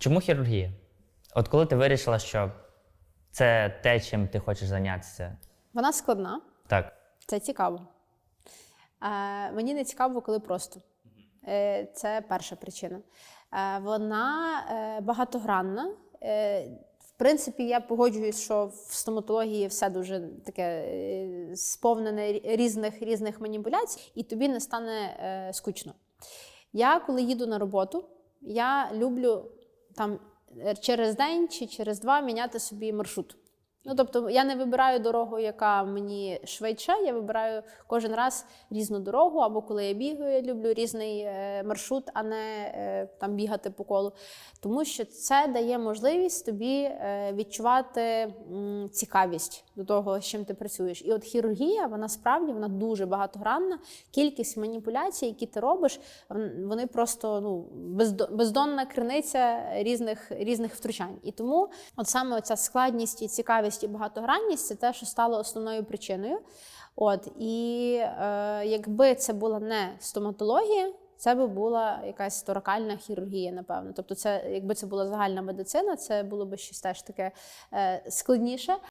Чому хірургія? От коли ти вирішила, що це те, чим ти хочеш зайнятися? Вона складна, Так. це цікаво. Е, мені не цікаво, коли просто. Е, це перша причина. Е, вона е, багатогранна. Е, в принципі, я погоджуюсь, що в стоматології все дуже таке е, сповнене різних різних маніпуляцій, і тобі не стане е, скучно. Я, коли їду на роботу, я люблю там е, через день чи через два міняти собі маршрут. Ну, тобто я не вибираю дорогу, яка мені швидше, я вибираю кожен раз різну дорогу, або коли я бігаю, я люблю різний е, маршрут, а не е, там бігати по колу. Тому що це дає можливість тобі е, відчувати цікавість до того, з чим ти працюєш. І от хірургія, вона справді вона дуже багатогранна. Кількість маніпуляцій, які ти робиш, вони просто ну, бездонна криниця різних, різних втручань. І тому от саме оця складність і цікавість і багатогранність це те, що стало основною причиною. От і е, якби це була не стоматологія, це би була якась торакальна хірургія, напевно. Тобто, це якби це була загальна медицина, це було б щось теж таке е, складніше.